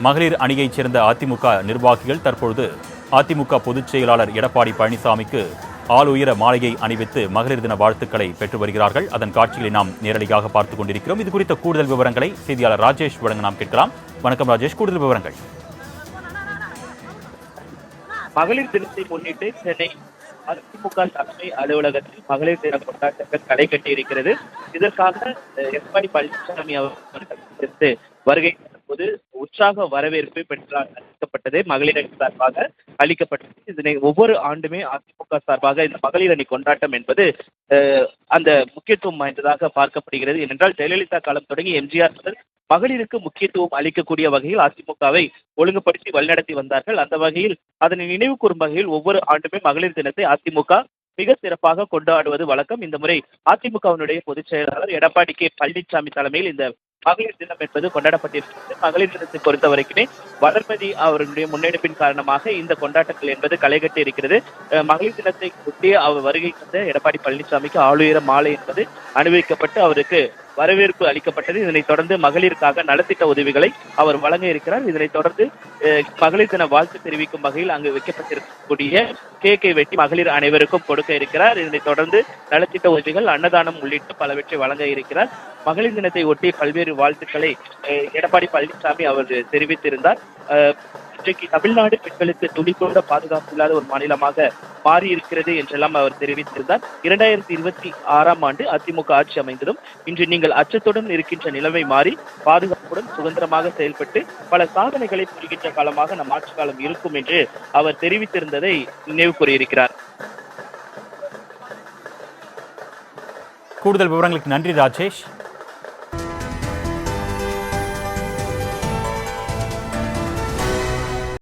மகளிர் அணியைச் சேர்ந்த அதிமுக நிர்வாகிகள் தற்பொழுது அதிமுக பொதுச் செயலாளர் எடப்பாடி பழனிசாமிக்கு ஆளுயர மாலையை அணிவித்து மகளிர் தின வாழ்த்துக்களை பெற்று வருகிறார்கள். அதன் காட்சிகளை நாம் நேரடியாக பார்த்துக் கொண்டிருக்கிறோம். இது குறித்த கூடுதல் விவரங்களை செய்தியாளர் ராஜேஷ் வழங்க நாம் கேட்கலாம். வணக்கம் ராஜேஷ். கூடுதல் விவரங்கள். மகளிர் தினத்தை முன்னிட்டு சென்னை அதிமுக தலைமை அலுவலகத்தில் மகளிர் தின கொண்டாட்டங்கள் களை கட்டி இருக்கிறது. இதற்காக எடப்பாடி பழனிசாமி அவர்கள் வருகை போது உற்சாக வரவேற்பு பெற்றார் அளிக்கப்பட்டது மகளிர் அணி சார்பாக அளிக்கப்பட்டது. இதனை ஒவ்வொரு ஆண்டுமே அதிமுக சார்பாக இந்த மகளிர் அணி கொண்டாட்டம் என்பது அந்த முக்கியத்துவம் வாய்ந்ததாக பார்க்கப்படுகிறது. ஏனென்றால் ஜெயலலிதா காலம் தொடங்கி எம்ஜிஆர் முதல் மகளிருக்கு முக்கியத்துவம் அளிக்கக்கூடிய வகையில் அதிமுகவை ஒழுங்குபடுத்தி வழிநடத்தி வந்தார்கள். அந்த வகையில் அதனை நினைவு கூறும் வகையில் ஒவ்வொரு ஆண்டுமே மகளிர் தினத்தை அதிமுக மிக சிறப்பாக கொண்டாடுவது வழக்கம். இந்த முறை அதிமுகவினுடைய பொதுச் செயலாளர் எடப்பாடி கே பழனிசாமி தலைமையில் இந்த மகளிர் தினம் என்பது கொண்டாடப்பட்டிருக்கிறது. மகளிர் தினத்தை பொறுத்த வரைக்குமே வளர்மதி அவர்களுடைய முன்னெடுப்பின் காரணமாக இந்த கொண்டாட்டங்கள் என்பது களைகட்டி இருக்கிறது. அஹ் மகளிர் தினத்தை ஒட்டி அவர் வருகை தந்த எடப்பாடி பழனிசாமிக்கு ஆளுயர மாலை என்பது அனுபவிக்கப்பட்டு அவருக்கு வரவேற்பு அளிக்கப்பட்டது. இதனைத் தொடர்ந்து மகளிருக்காக நலத்திட்ட உதவிகளை அவர் வழங்க இருக்கிறார். இதனைத் தொடர்ந்து அஹ், மகளிர் தின வாழ்த்து தெரிவிக்கும் வகையில் அங்கு வைக்கப்பட்டிருக்கக்கூடிய கேக்கை வெட்டி மகளிர் அனைவருக்கும் கொடுக்க இருக்கிறார். இதனைத் தொடர்ந்து நலத்திட்ட உதவிகள் அன்னதானம் உள்ளிட்ட பலவற்றை வழங்க இருக்கிறார். மகளிர் தினத்தை ஒட்டி பல்வேறு வாழ்த்துக்களை அஹ், எடப்பாடி பழனிசாமி அவர் தெரிவித்திருந்தார். அஹ், இன்றைக்கு தமிழ்நாடு பெண்களுக்கு துளி கூட பாதுகாப்பு இல்லாத ஒரு மாநிலமாக மாறி இருக்கிறது என்றெல்லாம் அவர் தெரிவித்திருந்தார். இரண்டாயிரத்தி இருபத்தி ஆறாம் ஆண்டு அதிமுக ஆட்சி அமைந்ததும் இன்று நீங்கள் அச்சத்துடன் இருக்கின்ற நிலைமை மாறி பாதுகாப்புடன் சுதந்திரமாக செயல்பட்டு பல சாதனைகளை புரிகின்ற காலமாக நம் ஆட்சி காலம் இருக்கும் என்று அவர் தெரிவித்திருந்ததை நினைவு கூறியிருக்கிறார். கூடுதல் விவரங்களுக்கு நன்றி ராஜேஷ்.